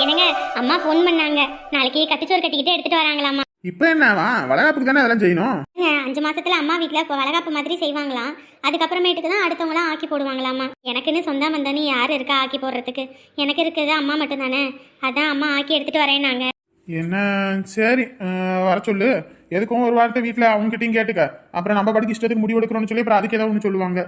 என்னங்க அம்மா ஃபோன் பண்ணாங்க. நாளைக்கு கட்டுச்சோறு கட்டிக்கிட்டு எடுத்துட்டு வராங்களாமா இப்போ என்னவா? வளகாப்புக்கு தானே அதெல்லாம் செய்யணும்? ஏங்க, அஞ்சு மாசத்துல அம்மா வீட்ல இப்போ வளகாப்பு மாதிரி செய்வாங்களாம். அதுக்கப்புறமேட்டுக்கு தான் அடுத்தவங்களாம் ஆக்கி போடுவாங்களாமா எனக்குன்னு சொந்த மந்தன்னு யார் இருக்கா ஆக்கி போடுறதுக்கு? எனக்கு இருக்கிறது அம்மா மட்டும் தானே அதான் அம்மா ஆக்கி எடுத்துட்டு வரேன்னாங்க. என்ன? சரி அஹ், வர சொல்லு. எதுக்கும் ஒரு வார்த்தை வீட்டில் அவங்ககிட்டயும் கேட்டுக்க. அப்புறம் நம்ம படிக்க இஷ்டத்துக்கு முடிவு எடுக்கணும்னு சொல்லி அப்புறம் அதுக்கு ஏதாவது ஒன்று சொல்லுவாங்க.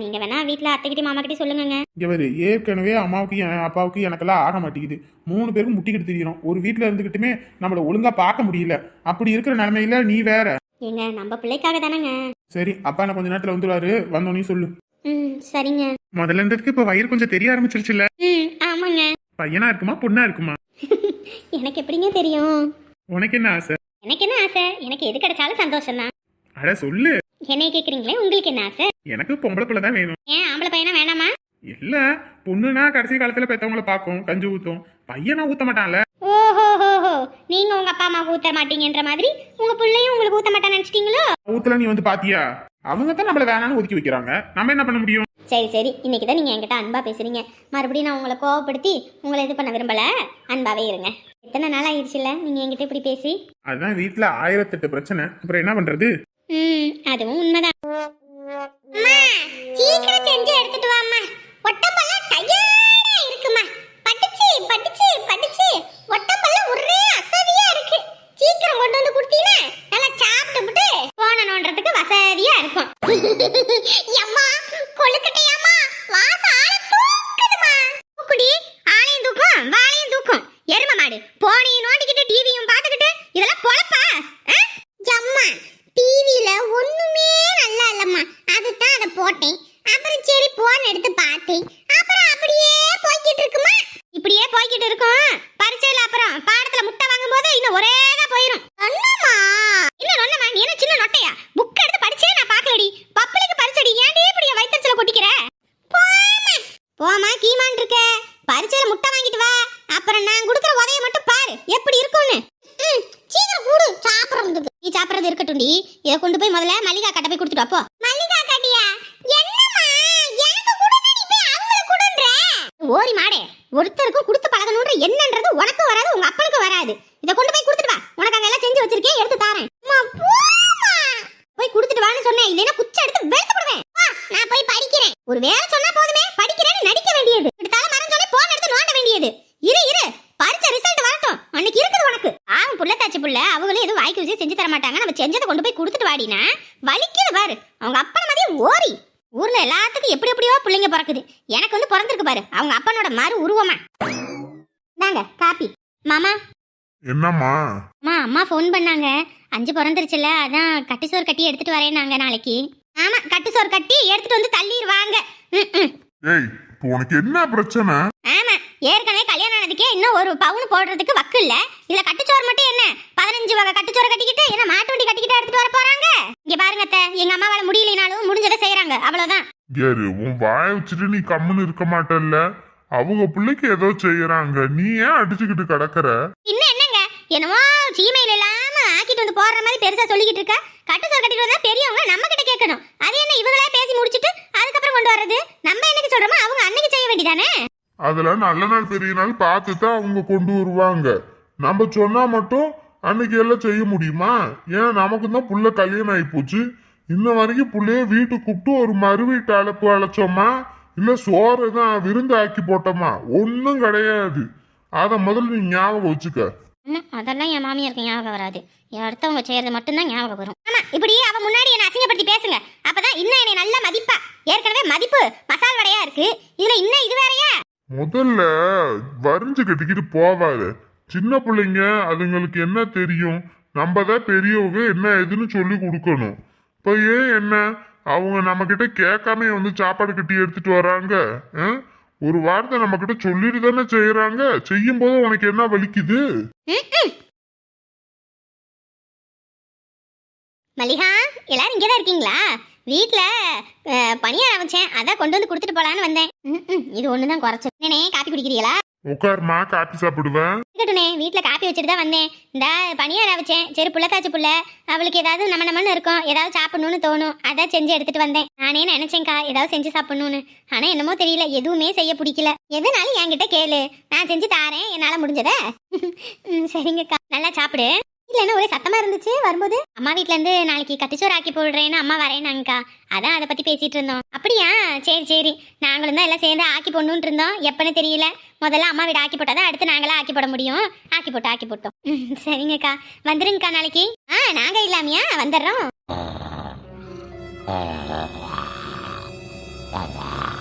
நீங்க வேணா வீட்ல அத்தைக்கிட்ட மாமா கிட்ட சொல்லுங்கங்க. இங்கே ஏற்கனவே அம்மாவுக்கு என் அப்பாவுக்கு எனக்கெல்லாம் ஆக மாட்டேங்குது. மூணு பேருக்கும் முட்டிக்கிட்டு திரியிறோம். ஒரு வீட்டில் இருந்துக்கிட்டுமே நம்மளை ஒழுங்காக பார்க்க முடியல. அப்படி இருக்கிற நிலமையில நீ வேற. ஏங்க நம்ம பிள்ளைக்காக தானேங்க. சரி அப்பா என்ன கொஞ்ச நேரத்தில் வந்துடுவாரு வந்தோடனே சொல்லு. ம் சரிங்க. முதல்ல இருந்ததுக்கு இப்போ வயிறு கொஞ்சம் தெரிய ஆரம்பிச்சிருச்சுல்ல. ம் ஆமாங்க. பையனா இருக்குமா பொண்ணா இருக்குமா? எனக்கு எப்படிங்க தெரியும்? உனக்கு என்ன ஆசை? எனக்கு என்ன ஆசை? எனக்கு எது கிடைச்சாலும் சந்தோஷம் தான் அட சொல்லு. என்னைய கேக்குறீங்களே? உங்களுக்கு என்ன ஆசை? எனக்கு பொம்பளை பிள்ளை தான் வேணும். ஏன் ஆம்பளை பையனா வேணாமா? இல்ல பொண்ணுனா கடைசி காலத்துல பெத்தவங்கள பார்க்கும் கஞ்சி ஊத்தும். பையனா ஊத்த மாட்டான்ல. ஓஹோஹோஹோ நீங்க உங்க அப்பா அம்மா ஊத்த மாட்டீங்கன்ற மாதிரி உங்க பிள்ளையும் உங்களுக்கு ஊத்த மாட்டான்னு நினைச்சிட்டீங்களோ? ஊத்துல நீ வந்து பாத்தியா? அவங்க தான் நம்மள வேணாம்னு ஒதுக்கி வைக்கிறாங்க. நம்ம என்ன பண்ண முடியும்? சரி சரி. இன்னைக்கு தான் நீங்க என்கிட்ட அன்பா பேசுறீங்க. மறுபடியும் நான் உங்களை கோவப்படுத்தி உங்களை இது பண்ண விரும்பல. அன்பாவே இருங்க. எத்தனை நாள் ஆயிடுச்சுல்ல நீங்க என்கிட்ட இப்படி பேசி. அதுதான் வீட்டுல ஆயிரத்தெட்டு பிரச்சனை. அப்புறம் என்ன பண்றது? ம் அதுவும் உண்மைதான். சீக்கிரம் செஞ்சு எடுத்துட்டு வாம்மா. ஒட்டம்பெல்லாம் டயர்டா இருக்குமா படிச்சு படிச்சு படிச்சு ஒட்டம்பெல்லாம் ஒரே அசதியா இருக்கு சீக்கிரம் கொண்டு வந்து கொடுத்தீங்கன்னா நல்லா சாப்பிட்டுட்டு போனணுன்றதுக்கு வசதியா இருக்கும் அம்மா கொழுக்கட்டையாம்மா வாசம் ஆள தூக்குதுமா தூக்குடி ஆளையும் தூக்கும் வாளையும் தூக்கும் எரும மாடு போனையும் நோண்டிக்கிட்டு டிவியும் பார்த்துக்கிட்டு இதெல்லாம் பொழப்பா ஆ? அம்மா டிவில ஒண்ணுமே நல்லா இல்லம்மா அதுதான் அதை போட்டேன் அப்புறம் சரி போன் எடுத்து பார்த்தேன் அப்புறம் அப்படியே போய்கிட்டு இருக்குமா இப்படியே போய்கிட்டு இருக்கும் பரீட்சையில அப்புறம் பாடத்துல முட்டை வாங்கும் போது இன்னும் ஒரேதான் போயிரும் சொன்னமா இல்ல சொன்னமா நீ என்ன சின்ன நொட்டையா புக் எடுத்து படிச்சே நான் பார்க்கலடி பப்ளிக்கு பரிச்சடி ஏன்டி இப்படி என் வயிற்றுல கொட்டிக்கிற போமா போமா கீமான் இருக்க பரீட்சையில முட்டை வாங்கிட்டு வா அப்புறம் நான் கொடுக்குற உதவிய மட்டும் பாரு எப்படி இருக்கும்னு ம், சீக்கிரம் கூடு சாப்பிடுறதுக்கு நீ சாப்பிடுறது இருக்கட்டும்டி இதை கொண்டு போய் முதல்ல மல்லிகா கட்ட போய் கொடுத்துட்டு வா, போ மல்லிகா கட்டியா என்னம்மா எனக்கு கொடுன்னு நீ போய் அவங்களுக்கு கொடுன்ற ஓரி மாடே ஒருத்தருக்கும் கொடுத்து பழகணுன்ற என்னன்றது உனக்கும் வராது உங்க அப்பனுக்கும் வராது. இதை கொண்டு போய் கொடுத்துட்டு வா. உனக்கு அங்க எல்லாம் செஞ்சு வச்சிருக்கேன் எடுத்து தாரேன். போய் கொடுத்துட்டு வான்னு சொன்னேன் இல்லைன்னா குச்சி எடுத்து வெளுத்து போடுவேன் நான் போய் படிக்கிறேன். ஒரு வேலை சொன்னா போதுமே படிக்கிறேன்னு நடிக்க வேண்டியது. எடுத்தாலும் மரம் சொல்லி போன் எடுத்து நோண்ட வேண்டியது. இரு இரு. பரிச்ச ரிசல்ட் வரட்டும். அன்னைக்கு இருக்குது உனக்கு. ஆவும் புள்ள தாச்சி புள்ள. அவங்களும் எதுவும் வாய்க்கு வச்சு செஞ்சு தர மாட்டாங்க நம்ம செஞ்சதை கொண்டு போய் கொடுத்துட்டு வாடினா வலிக்குது பாரு. அவங்க அப்பன மாதிரி ஓரி. ஊர்ல எல்லாத்துக்கும் எப்படி எப்படியோ பிள்ளைங்க பிறக்குது. எனக்கு வந்து பிறந்திருக்கு பாரு. அவங்க அப்பனோட மறு உருவமா. தாங்க காப்பி. மாமா. என்னம்மா? அம்மா அம்மா ஃபோன் பண்ணாங்க. அஞ்சு பிறந்துருச்சுல அதான் கட்டு சோறு கட்டி எடுத்துட்டு வரேன்னாங்க நாளைக்கு. ஆமா கட்டு சோறு கட்டி எடுத்துட்டு வந்து தள்ளிடுவாங்க ம், ம். ஏய் இப்போ உனக்கு என்ன பிரச்சனை? ஆமா ஏற்கனவே கல்யாணம் ஆனதுக்கே இன்னும் ஒரு பவுன் போடுறதுக்கு வக்கு இல்ல. இதுல கட்டுச்சோறு மட்டும் என்ன? பதினஞ்சு வகை கட்டுச்சோறு கட்டிக்கிட்டு என்ன மாட்டு வண்டி கட்டிக்கிட்டு எடுத்துட்டு வர போறாங்க? இங்க பாருங்க அத்தை, எங்க அம்மாவால முடியலைனாலும் முடிஞ்சதை செய்யறாங்க அவ்வளவுதான். ஏறு உன் வாயை வச்சுட்டு நீ கம்முன்னு இருக்க மாட்டல்ல. அவங்க பிள்ளைக்கு ஏதோ செய்யறாங்க. நீ ஏன் அடிச்சுக்கிட்டு கிடக்குற? இன்னும் என்னங்க? என்னமோ சீமையில இல்லாம ஆக்கிட்டு வந்து போடுற மாதிரி பெருசா சொல்லிக்கிட்டு இருக்க? கட்டுச்சோறு கட்டிட்டு வந்தா பெரியவங்க நம்ம கிட்ட கேட்கணும். அது என்ன இவங்களே பேசி முடிச்சிட்டு அதுக்கப்புறம் கொண்டு வர்றது? நம்ம என்னைக்கு சொல்றோமோ அவங்க அன்னைக்கு செய்ய வேண்டியதானே? அதுல நல்ல நாள் பெரிய நாள் பார்த்து தான் அவங்க கொண்டு வருவாங்க. நம்ம சொன்னா மட்டும் அன்னைக்கு எல்லாம் செய்ய முடியுமா? ஏன் நமக்கு தான் புள்ள கல்யாணம் ஆகி போச்சு. இன்ன வரைக்கும் புள்ளைய வீட்டுக்கு கூப்பிட்டு ஒரு மறு வீட்டு அழைப்பு அழைச்சோமா? இல்ல சோறு தான் விருந்து ஆக்கி போட்டோமா? ஒன்றும் கிடையாது. அதை முதல்ல நீ ஞாபகம் வச்சுக்க. ம், அதெல்லாம் என் மாமியாருக்கு ஞாபகம் வராது. அடுத்தவங்க செய்யறது மட்டும்தான் ஞாபகம் வரும். ஆமா இப்படி அவ முன்னாடி என்ன அசிங்கப்படுத்தி பேசுங்க. அப்பதான் இன்னும் என்னை நல்லா மதிப்பா. ஏற்கனவே மதிப்பு மசால் வடையா இருக்கு. இதுல இன்னும் இது வேறையா? முதல்ல வரிஞ்சு கட்டிக்கிட்டு போவாரு. சின்ன பிள்ளைங்க அதுங்களுக்கு என்ன தெரியும்? நம்ம தான் பெரியவங்க என்ன ஏதுன்னு சொல்லி கொடுக்கணும். இப்போ ஏன் என்ன? அவங்க நம்மக்கிட்ட கேட்காம வந்து சாப்பாடு கட்டி எடுத்துட்டு வராங்க ஆ? ஒரு வார்த்தை நம்ம கிட்ட சொல்லிட்டு தானே செய்யறாங்க செய்யும் போது உனக்கு என்ன வலிக்குது? மல்லிகா எல்லாரும் இங்கே தான் இருக்கீங்களா வீட்டில் பணியாரம் வச்சேன் அதான் கொண்டு வந்து கொடுத்துட்டு போலான்னு வந்தேன். இது ஒன்று தான் குறைச்சு காப்பி குடிக்கிறீங்களா? உட்காருமா காப்பி சாப்பிடுவேன். இருக்கட்டுனே வீட்டில் காப்பி வச்சுட்டு தான் வந்தேன். இந்த பனியார வச்சேன். சரி புள்ளக்காச்சு புள்ள அவளுக்கு ஏதாவது நம்ம நம்மன்னு இருக்கும். ஏதாவது சாப்பிடணும்னு தோணும். அதான் செஞ்சு எடுத்துட்டு வந்தேன். நானே நினைச்சேன்க்கா ஏதாவது செஞ்சு சாப்பிடணும்னு. ஆனால் என்னமோ தெரியல. எதுவுமே செய்ய பிடிக்கல. எதுனாலும் என்கிட்ட கேளு. நான் செஞ்சு தாரேன். என்னால் முடிஞ்சதை. சரிங்கக்கா. நல்லா சாப்பிடு. இல்லைன்னா ஒரே சத்தமா இருந்துச்சு? வரும்போது அம்மா வீட்ல இருந்து நாளைக்கு கத்திச்சோறு ஆக்கி போடுறேன்னு அம்மா வரேனாங்கக்கா அதான் அதை பத்தி பேசிட்டு இருந்தோம். அப்படியா? சரி சரி. நாங்களும் தான் எல்லாம் சேர்ந்து ஆக்கி போடணும்னு இருந்தோம். எப்பன்னு தெரியல. முதல்ல அம்மா வீடு ஆக்கி போட்டாதான் அடுத்து நாங்களா ஆக்கி போட முடியும். ஆக்கி போட்டு ஆக்கி போட்டோம். ம், சரிங்கக்கா. வந்துருங்கக்கா நாளைக்கு. ஆ நாங்க இல்லாமையா? வந்துடுறோம்.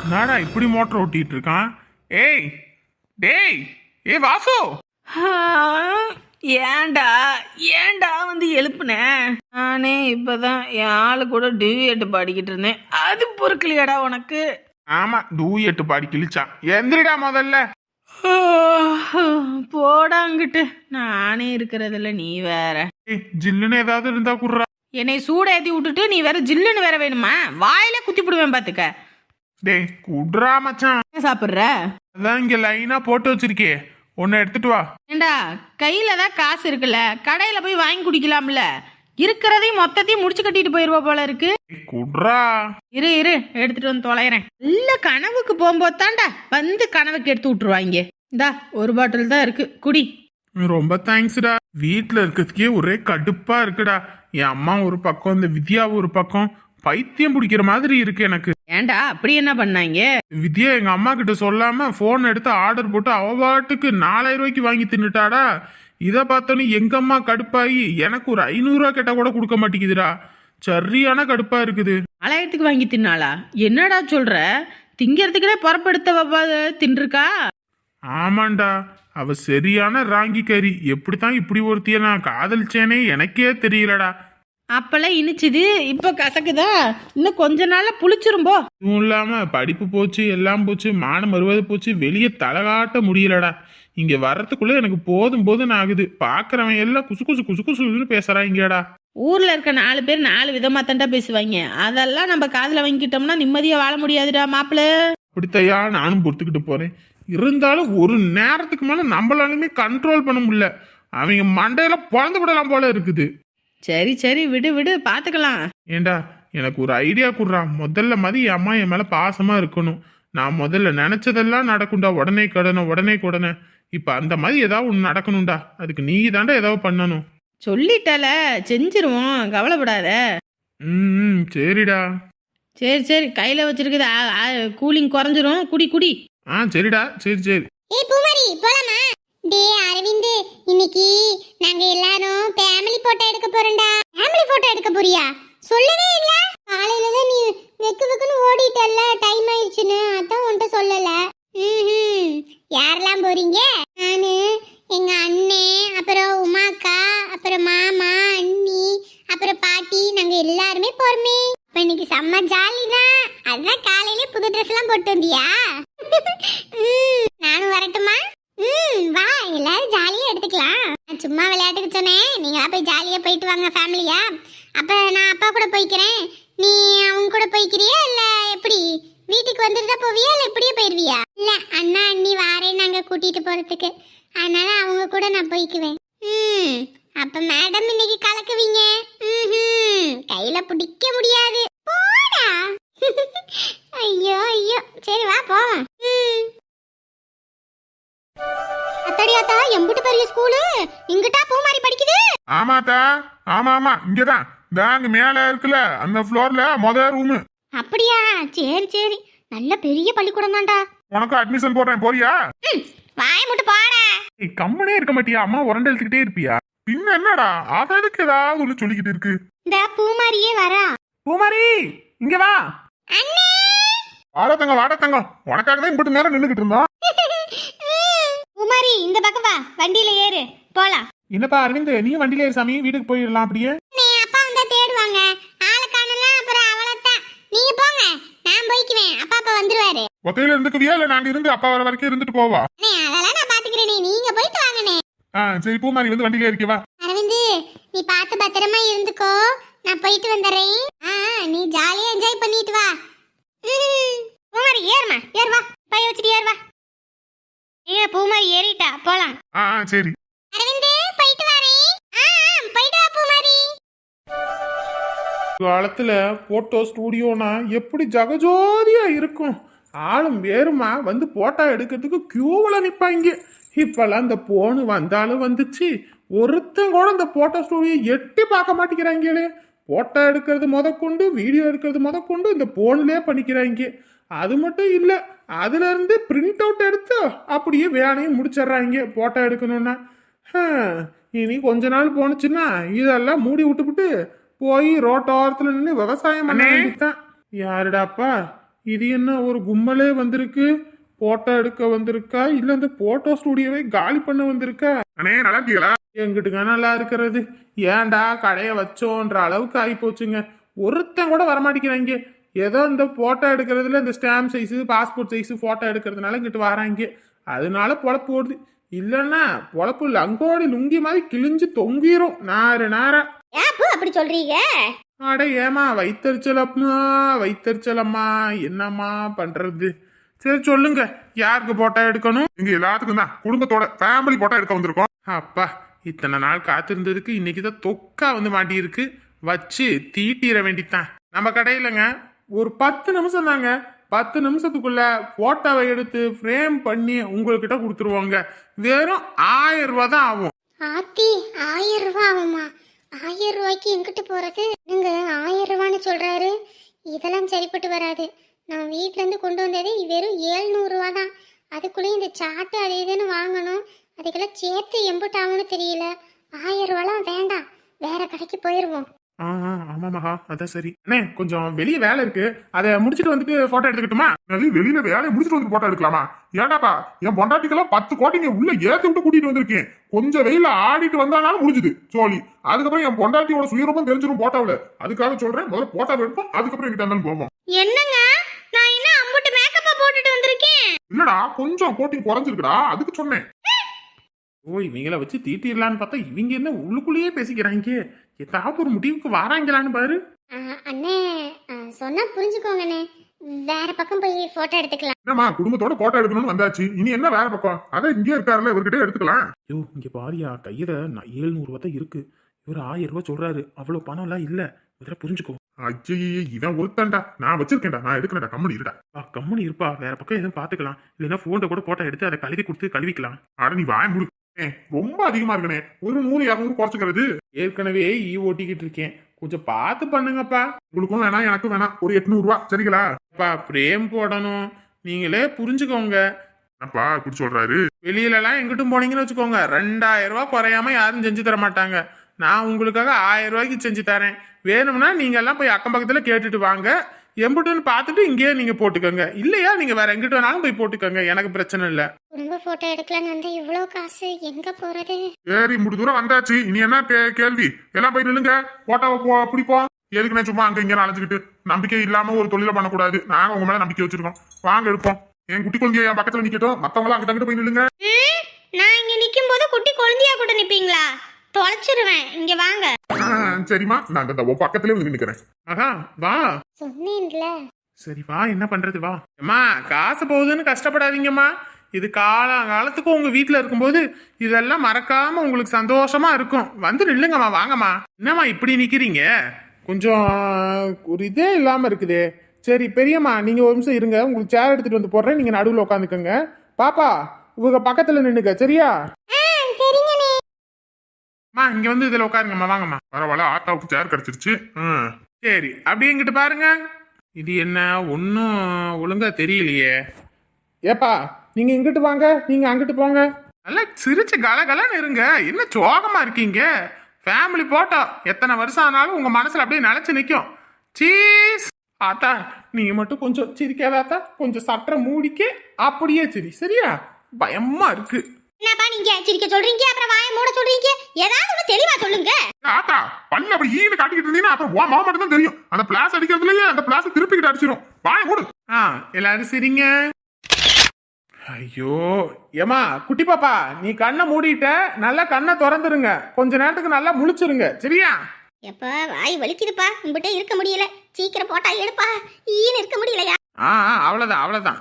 என்னடா இப்படி மோட்டர் ஓட்டிட்டு இருக்கான்? ஏய் டேய் ஏ வாசு. ஆ, ஏன்டா? ஏன்டா வந்து எழுப்புன? நானே இப்பதான் என் ஆளு கூட டிவியேட்டு பாடிக்கிட்டு இருந்தேன். அது பொறுக்கலையாடா உனக்கு? ஆமா டூயட்டு பாடி கிழிச்சான் எந்திரிடா முதல்ல. போடாங்கிட்டு நானே இருக்கிறதுல நீ வேற. ஏய் ஜில்லுன்னு ஏதாவது இருந்தா குடுறா. என்னை சூடேத்தி விட்டுட்டு நீ வேற ஜில்லுன்னு வேற வேணுமா? வாயில குத்தி போடுவேன் பாத்துக்க. டேய் குடுறா மச்சான். என்ன சாப்பிடுற? அதான் இங்க லைனா போட்டு வச்சிருக்கே. ஒன்னு எடுத்துட்டு வா. ஏண்டா கையில தான் காசு இருக்குல்ல கடையில போய் வாங்கி குடிக்கலாம்ல? இருக்கிறதையும் மொத்தத்தையும் முடிச்சு கட்டிட்டு போயிருவா போல இருக்கு. குடுறா. இரு இரு எடுத்துட்டு வந்து தொலைகிறேன் இல்ல கனவுக்கு போகும்போது தான்டா வந்து கனவுக்கு எடுத்து விட்டுருவாங்க இந்தா ஒரு பாட்டில் தான் இருக்கு. குடி. ரொம்ப தேங்க்ஸ்டா வீட்ல இருக்கிறதுக்கே ஒரே கடுப்பா இருக்குடா. என் அம்மா ஒரு பக்கம் இந்த வித்யா ஒரு பக்கம். பைத்தியம் பிடிக்கிற மாதிரி இருக்கு எனக்கு. ஏன்டா அப்படி என்ன பண்ணாங்க? வித்யா எங்க அம்மா கிட்ட சொல்லாம போன் எடுத்து ஆர்டர் போட்டு அவ பாட்டுக்கு நாலாயிரம் ரூபாய்க்கு வாங்கி தின்னுட்டாடா. இதை பார்த்தோன்னே எங்க அம்மா கடுப்பாகி எனக்கு ஒரு ஐநூறுரூவா கேட்டா கூட கொடுக்க மாட்டேங்குதுடா. சரியான கடுப்பா இருக்குது. ஆலயத்துக்கு வாங்கி தின்னாளா? என்னடா சொல்ற? திங்கிறதுக்குனே புறப்படுத்த தின்றுருக்கா? ஆமாண்டா அவ சரியான ராங்கி கறி. எப்படித்தான் இப்படி ஒருத்திய நான் காதலிச்சேனே எனக்கே தெரியலடா. அப்பெல்லாம் இனிச்சுது இப்ப கசக்குதா? இன்னும் கொஞ்ச நாள்ல புளிச்சிரும்போ இதுவும் இல்லாம படிப்பு போச்சு எல்லாம் போச்சு மானம் மறுவது போச்சு வெளியே தலகாட்ட முடியலடா. இங்க வர்றதுக்குள்ள எனக்கு போதும் போதும் ஆகுது. பாக்குறவன் எல்லாம் குசு குசு குசு குசுன்னு பேசுறாங்கடா. ஊர்ல இருக்க நாலு பேர் நாலு விதமா தான்டா பேசுவாங்க. அதெல்லாம் நம்ம காதுல வாங்கிக்கிட்டோம்னா நிம்மதியா வாழ முடியாதுடா மாப்பிள்ள அப்படித்தையா நானும் பொறுத்துக்கிட்டு போறேன். இருந்தாலும் ஒரு நேரத்துக்கு மேல நம்மளாலுமே கண்ட்ரோல் பண்ண முடியல. அவங்க மண்டையில பிறந்து விடலாம் போல இருக்குது. சரி சரி விடு விடு பாத்துக்கலாம். ஏண்டா எனக்கு ஒரு ஐடியா குடுறா. முதல்ல மாதிரி என் அம்மா என் மேல பாசமா இருக்கணும். நான் முதல்ல நினைச்சதெல்லாம் நடக்கும்டா. உடனே கடனை உடனே கடனை. இப்ப அந்த மாதிரி ஏதாவது ஒன்று நடக்கணும்டா. அதுக்கு நீ தாண்டா ஏதாவது பண்ணணும். சொல்லிட்டல செஞ்சிருவோம். கவலைப்படாத. ம் ம், சரிடா. சரி சரி கையில வச்சிருக்குது. கூலிங் குறைஞ்சிரும். குடி குடி. ஆ சரிடா. சரி சரி. ஏய் பூமாரி போலாமா? டே அரவிந்த் இன்னைக்கு நாங்க எல்லாரும் ஃபேமிலி போட்டோ எடுக்க போறோம்டா. ஃபேமிலி போட்டோ எடுக்க போறியா? சொல்லவே இல்ல. காலையில தான் நீ வெக்கு வெக்குன்னு ஓடிட்டல்ல டைம் ஆயிடுச்சுன்னு. அதான் உன்கிட்ட சொல்லல. ம்ஹும். யாரெல்லாம் போறீங்க? நானு எங்க அண்ணே அப்புறம் உமாக்கா அப்புறம் மாமா அண்ணி அப்புறம் பாட்டி நாங்க எல்லாருமே போறோமே. அப்ப இன்னைக்கு செம்ம ஜாலி தான் அதான் காலையில புது ட்ரெஸ் எல்லாம் போட்டு வந்தியா? ம், நானும் வரட்டுமா? ம் வா எல்லாரும் ஜாலியா எடுத்துக்கலாம். நான் சும்மா விளையாட்டுக்கு சொன்னேன். நீங்களா போய் ஜாலியா போயிட்டு வாங்க ஃபேமிலியா அப்ப நான் அப்பா கூட போய்க்கிறேன். நீ அவங்க கூட போய்க்கிறியா இல்ல எப்படி? வீட்டுக்கு வந்துட்டு போவியா இல்லை இப்படியே போயிடுவியா இல்லை அண்ணா அண்ணி வாரேன் நாங்கள் கூட்டிகிட்டு போகிறதுக்கு அதனால அவங்க கூட நான் போய்க்குவேன். ம் அப்போ மேடம் இன்னைக்கு கலக்குவீங்க? ம் கையில் பிடிக்க முடியாது. போடா. ஐயோ ஐயோ. சரி வா போவோம். ம். அத்தடி அத்தா எம்புட்டு பெரிய ஸ்கூலு? இங்கிட்டா பூமாரி படிக்குது? ஆமாத்தா ஆமா ஆமா. இங்கதான். பேங்க் மேல இருக்குல்ல அந்த ஃப்ளோர்ல முத ரூமு அப்படியா? சரி சரி. நல்ல பெரிய பள்ளிக்கூடம் தான்டா. உனக்கு அட்மிஷன் போடுறேன். போறியா? வாய் முட்டு போட. கம்முனே இருக்க மாட்டியா? அம்மா உரண்டு எழுத்துக்கிட்டே இருப்பியா? பின்ன என்னடா? அதற்கு ஏதாவது ஒண்ணு சொல்லிக்கிட்டு இருக்கு? இந்த பூமாரியே வரா. பூமாரி இங்க வா. அண்ணே! வாடத்தங்க வாடத்தங்க உனக்காக தான் இப்படி நேரம் நின்றுகிட்டு இருந்தோம். பூமாரி இந்த பக்கம் வா. வண்டியில ஏறு. போலாம். என்னப்பா அரவிந்த் நீ வண்டியில ஏறு சாமி. வீட்டுக்கு போயிடலாம் அப்படியே. நீ அப்பா வந்தா தேடுவாங்க. ஆளை காணலாம் அப்புறம் அவ்வளோத்தான் நீங்க போங்க. நான் போய்க்குவேன். அப்பா அப்பா வந்துருவாரு. ஒத்தையில இருந்துக்குவியா? இல்ல நாங்க இருந்து அப்பா வர வரைக்கும் இருந்துட்டு போவா? அண்ணே அதெல்லாம் நான் பாத்துக்கிறேனே நீங்க போயிட்டு வாங்கண்ணே. ஆ சரி பூமாரி வந்து வண்டியில இருக்கவா அரவிந்து நீ பார்த்து பத்திரமா இருந்துக்கோ. நான் போயிட்டு வந்துடுறேன். ஆ நீ ஜாலியா என்ஜாய் பண்ணிட்டு வா. ம். பூமாரி ஏறுமா ஏறு வா. பைய வச்சுட்டு ஏறு வா ஏ பூமாரி ஏறிட்டா போலாம். ஆ ஆ, சரி. அரவிந்த் போயிட்டு வரேன் ஆ ஆ, போயிட்டு வா பூமாரி. காலத்துல போட்டோ ஸ்டூடியோனா எப்படி ஜகஜோதியா இருக்கும்? ஆளும் வேறுமா வந்து போட்டோ எடுக்கிறதுக்கு கியூவில் நிற்பாங்க இப்பெல்லாம் இந்த போனு வந்தாலும் வந்துச்சு. ஒருத்தன் கூட இந்த போட்டோ ஸ்டூடியோ எட்டி பார்க்க மாட்டேங்கிறாங்களே. போட்டோ எடுக்கிறது முதற்கொண்டு வீடியோ எடுக்கிறது முதற்கொண்டு இந்த போன்லயே பண்ணிக்கிறாங்க. அது மட்டும் இல்லை அதுல இருந்து பிரிண்ட் அவுட் எடுத்து அப்படியே வேலையும் முடிச்சிடுறாங்க போட்டோ எடுக்கணும்னா. இனி கொஞ்ச நாள் போனுச்சுன்னா இதெல்லாம் மூடி விட்டுப்புட்டு போய் ரோட்டோரத்துல நின்று விவசாயம் பண்ண யாருடாப்பா? இது என்ன ஒரு கும்பலே வந்திருக்கு? போட்டோ எடுக்க வந்திருக்கா? இல்ல இந்த போட்டோ ஸ்டுடியோவை காலி பண்ண வந்திருக்கா? அண்ணே நல்லா இருக்கீங்களா? எங்கிட்டுங்க நல்லா இருக்கிறது? ஏன்டா கடையை வச்சோன்ற அளவுக்கு ஆகி போச்சுங்க ஒருத்தன் கூட வரமாட்டேங்கிறாங்க. ஏதோ இந்த போட்டோ எடுக்கிறதுல இந்த stamp size passport size photo எடுக்கிறதுனால இங்கிட்டு வராங்க. அதனால பொழப்பு ஓடுது. இல்லைன்னா பொழப்பு லங்கோடி லுங்கி மாதிரி கிழிஞ்சு தொங்கிரும். நாரு நாரா அப்போ அப்படி சொல்றீங்க? அட ஏமா வைத்தறிச்சலம்மா வைத்தறிச்சலம்மா என்னம்மா பண்றது? சரி சொல்லுங்க. யாருக்கு போட்டோ எடுக்கணும்? இங்க எல்லாத்துக்கும் தான். குடும்பத்தோட ஃபேமிலி போட்டோ எடுக்க வந்திருக்கோம். அப்பா இத்தனை நாள் காத்திருந்ததுக்கு இன்னைக்கு தான் தொக்கா வந்து மாட்டியிருக்கு. வச்சு தீட்டிட வேண்டித்தான் நம்ம கடையிலங்க ஒரு பத்து நிமிஷம் தாங்க. பத்து நிமிஷத்துக்குள்ள போட்டோவை எடுத்து ஃப்ரேம் பண்ணி உங்ககிட்ட கொடுத்துருவாங்க. வெறும் ஆயிரம் ரூபா தான் ஆகும். ஆத்தி ஆயிரம் ரூபா ஆகுமா ஆயிரம் ரூபாய்க்கு எங்கிட்டு போறது? நீங்க ஆயிரம் ரூபான்னு சொல்றாரு. இதெல்லாம் சரிப்பட்டு வராது. நான் வீட்டிலேருந்து இருந்து கொண்டு வந்ததே வெறும் ஏழ்நூறு தான். அதுக்குள்ளேயும் இந்த சாட்டு அது இதுன்னு வாங்கணும். அதுக்கெல்லாம் சேர்த்து எம்புட்டு தெரியல. ஆயிரம் ரூபாலாம் வேண்டாம். வேற கடைக்கு போயிடுவோம் ஆ ஆ, ஆமா மகா அதான் சரி. அண்ணே கொஞ்சம் வெளியே வேலை இருக்கு. அதை முடிச்சுட்டு வந்துட்டு போட்டோ எடுத்துக்கிட்டுமா? அது வெளியில வேலையை முடிச்சுட்டு வந்து போட்டோ எடுக்கலாமா? ஏண்டாப்பா என் பொண்டாட்டிக்கெல்லாம் பத்து கோட்டைங்க உள்ள ஏத்தி விட்டு கூட்டிட்டு வந்திருக்கேன். கொஞ்சம் வெயில ஆடிட்டு வந்தாலும் முடிஞ்சுது. சோழி அதுக்கப்புறம் என் பொண்டாட்டியோட சுயரூபம் தெரிஞ்சிடும் போட்டோவில் அதுக்காக சொல்றேன் முதல்ல போட்டோ எடுப்போம் அதுக்கப்புறம் எங்கிட்ட இருந்தாலும் போவோம். என்னங்க? நான் என்ன அம்புட்டு மேக்கப்பா போட்டுட்டு வந்திருக்கேன்? இல்லடா கொஞ்சம் கோட்டிங் குறைஞ்சிருக்குடா அதுக்கு சொன்னேன். ஓ இவங்கள வச்சு தீட்டிடலான்னு பார்த்தா இவங்க என்ன உள்ளுக்குள்ளேயே பேசிக்கிறாங்க. ஏதாவது ஒரு முடிவுக்கு வராங்களான்னு பாரு. அண்ணே சொன்னா புரிஞ்சுக்கோங்கண்ணே. வேற பக்கம் போய் போட்டோ எடுத்துக்கலாம். என்னம்மா குடும்பத்தோட போட்டோ எடுக்கணும்னு வந்தாச்சு. இனி என்ன வேற பக்கம்? அதான் இங்கே இருக்காருல்ல இவர்கிட்ட எடுத்துக்கலாம். ஐயோ இங்க பாரியா கையில ஏழ்நூறுவா தான் இருக்கு. இவர் ஆயிரம் ரூபாய் சொல்றாரு. அவ்வளவு பணம் எல்லாம் இல்ல. இதில் புரிஞ்சுக்கோ. ஐயே இவன் ஒருத்தன்டா. நான் வச்சிருக்கேன்டா. நான் எடுக்கிறேன்டா. கம்மனி இருடா. ஆ, கம்முனு இருப்பா. வேற பக்கம் எதுவும் பாத்துக்கலாம் இல்லைன்னா போன்ல கூட போட்டோ எடுத்து அதை கழுவி கொடுத்து கழுவிக்கலாம். அட நீ வாய முடு. ரொம்ப அதிகமா இருக்கனே. ஒரு நூறு இரநூறு குறைச்சுக்கிறது. ஏற்கனவே ஈ ஓட்டிக்கிட்டு இருக்கேன். கொஞ்சம் பார்த்து பண்ணுங்கப்பா. உங்களுக்கும் வேணாம் எனக்கும் வேணாம். ஒரு எட்நூறு ரூபா சரிங்களா? அப்பா பிரேம் போடணும். நீங்களே புரிஞ்சுக்கோங்க. அப்பா இப்படி சொல்றாரு? வெளியிலலாம் எங்கிட்டும் போனீங்கன்னு வச்சுக்கோங்க. ரெண்டாயிரம் ரூபா குறையாம யாரும் செஞ்சு தர மாட்டாங்க. நான் உங்களுக்காக ஆயிரம் ரூபாய்க்கு செஞ்சு தரேன். வேணும்னா நீங்க எல்லாம் போய் அக்கம் பக்கத்துல கேட்டுட்டு வாங்க. எம்புட்டுன்னு பார்த்துட்டு இங்கேயே நீங்க போட்டுக்கோங்க. இல்லையா? நீங்க வேற எங்கிட்ட வேணாலும் போய் போட்டுக்கோங்க. எனக்கு பிரச்சனை இல்லை. குடும்ப போட்டோ எடுக்கலான்னு வந்து இவ்வளோ காசு. எங்க போறது? சரி முடி தூரம் வந்தாச்சு. இனி என்ன கே- கேள்வி? எல்லாம் போய் நில்லுங்க. போட்டாவை போ பிடிப்போம். எதுக்குண்ணே சும்மா அங்க இங்க அழைச்சிக்கிட்டு நம்பிக்கை இல்லாம ஒரு தொழிலை பண்ணக்கூடாது. நாங்க உங்க மேல நம்பிக்கை வச்சிருக்கோம். வாங்க எடுப்போம். என் குட்டி குழந்தைய என் பக்கத்துல நிக்கட்டும். மத்தவங்க அங்கிட்ட அங்கிட்ட போய் நில்லுங்க. நான் இங்க நிக்கும் போது குட்டி குழந்தையா கூட நிப்பீங்களா? தொலைச்சிருவேன். இங்க வாங்க. சரிம்மா. நான் இந்த உன் பக்கத்துலயே வந்து நிக்கிறேன். மகா வா. சரி வா. என்ன பண்றது வா. அம்மா காசு போகுதுன்னு கஷ்டப்படாதீங்கம்மா. இது கால காலத்துக்கு உங்க வீட்ல இருக்கும்போது இதெல்லாம் மறக்காம உங்களுக்கு சந்தோஷமா இருக்கும். வந்து நில்லுங்கம்மா வாங்கம்மா. என்னம்மா இப்படி நிக்கிறீங்க? கொஞ்சம் ஒரு இதே இல்லாம இருக்குதே. சரி பெரியம்மா நீங்க ஒரு நிமிஷம் இருங்க. உங்களுக்கு சேர் எடுத்துட்டு வந்து போடுறேன். நீங்க நடுவில் உட்காந்துக்கோங்க. பாப்பா உங்க பக்கத்துல நின்னுக்க சரியா? அம்மா இங்க வந்து இதுல உட்காருங்கம்மா வாங்கம்மா. பரவாயில்ல ஆத்தாவுக்கு சேர் கிடைச்சிருச்சு. ஆ. சரி அப்படியே இங்கிட்டு பாருங்க. இது என்ன? ஒன்றும் ஒழுங்கா தெரியலையே. ஏப்பா நீங்க இங்கிட்டு வாங்க நீங்க அங்கிட்டு போங்க. நல்லா சிரிச்சு கலகலன்னு இருங்க. என்ன சோகமா இருக்கீங்க? ஃபேமிலி போட்டோ எத்தனை வருஷம் ஆனாலும் உங்க மனசுல அப்படியே நிலைச்சு நிற்கும் சீஸ். ஆத்தா நீங்க மட்டும் கொஞ்சம் சிரிக்காதாத்தா கொஞ்சம் சட்டை மூடிக்க அப்படியே சிரி. சரியா? பயமா இருக்கு. என்னப்பா நீங்க? சிரிக்க சொல்றீங்க அப்புறம் வாய மூட சொல்றீங்க? ஏதாவது ஒண்ணு தெளிவா சொல்லுங்க. ஆத்தா பல்ல அப்படி ஈனு காட்டிக்கிட்டு இருந்தீங்கன்னா அப்புறம் உன் மாமா மட்டும் தான் தெரியும். அந்த பிளாஸ் அடிக்கிறதுலயே அந்த பிளாஸ் திருப்பிக்கிட்டு அடிச்சிடும் வாய மூடு. ஆ எல்லாரும் சிரிங்க. ஐயோ ஏமா குட்டி பாப்பா நீ கண்ணை மூடிட்ட நல்லா கண்ணை திறந்துருங்க. கொஞ்ச நேரத்துக்கு நல்லா முழிச்சிருங்க சரியா? எப்ப வாய் வலிக்குதுப்பா. உங்ககிட்ட இருக்க முடியல. சீக்கிரம் போட்டா எடுப்பா. ஈன்னு இருக்க முடியலையா? ஆ அவ்வளவுதான் அவ்வளவுதான்.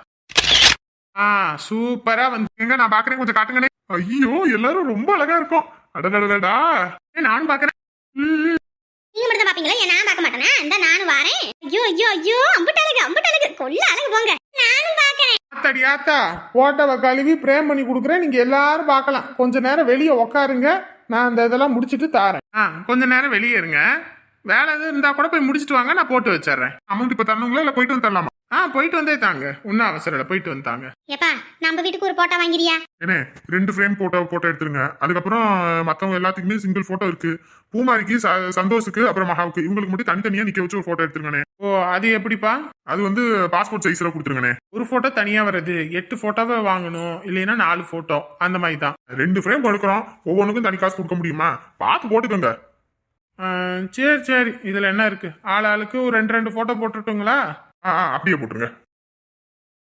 ஆ சூப்பரா வந்து நான் பாக்குறேன் கொஞ்சம் காட்டுங்கண்ணே. ஐயோ எல்லாரும் ரொம்ப அழகா இருக்கும். அடடடடா நானும் பாக்குறேன். ம், நீங்க மட்டும் பாப்பீங்களா? ஏன் நான் பார்க்க மாட்டேனா? இந்த நானும் வாரேன். ஐயோ ஐயோ ஐயோ அம்புட்டு அழகு அம்புட்டு அழகு. கொல்ல அழகு போங்க. நானும் பாக்குறேன். ஆத்தாடி ஆத்தா. போட்டோவை கழுவி பிரேம் பண்ணி கொடுக்குறேன். நீங்க எல்லாரும் பார்க்கலாம். கொஞ்ச நேரம் வெளியே உக்காருங்க. நான் அந்த இதெல்லாம் முடிச்சிட்டு தாரேன். ஆ கொஞ்ச நேரம் வெளியே இருங்க வேலை எதுவும் இருந்தா கூட போய் முடிச்சிட்டு வாங்க. நான் போட்டு வச்சிடுறேன். அமௌண்ட் இப்ப தரணுங்களா? இல்ல போயிட்டு வந்து தரலாமா? ஆ போயிட்டு வந்தே தாங்க. ஒன்னும் அவசரம் இல்லை போயிட்டு வந்தாங்க. ஏப்பா நம்ம வீட்டுக்கு ஒரு போட்டோ வாங்கிறியா ஏனே ரெண்டு ஃப்ரேம் போட்டோ போட்டோ எடுத்துருங்க. அதுக்கப்புறம் மத்தவங்க எல்லாத்துக்குமே சிங்கிள் போட்டோ இருக்கு. பூமாரிக்கு சந்தோஷுக்கு அப்புறம் மகாவுக்கு. இவங்களுக்கு மட்டும் தனித்தனியா நிக்க வச்சு ஒரு போட்டோ எடுத்துருங்கண்ணே. ஓ அது எப்படிப்பா? அது வந்து பாஸ்போர்ட் சைஸ்ல கொடுத்துருங்கண்ணே. ஒரு போட்டோ தனியா வருது எட்டு போட்டோவை வாங்கணும் இல்லைன்னா நாலு போட்டோ அந்த மாதிரி தான் ரெண்டு ஃப்ரேம் எடுக்கிறோம் ஒவ்வொன்றுக்கும் தனி காசு கொடுக்க முடியுமா? பார்த்து போட்டுக்கோங்க. சரி சரி. இதுல என்ன இருக்கு? ஆள் ஆளுக்கு ஒரு ரெண்டு ரெண்டு போட்டோ போட்டுட்டுங்களா? ஆ, அப்படியே போட்டுருங்க.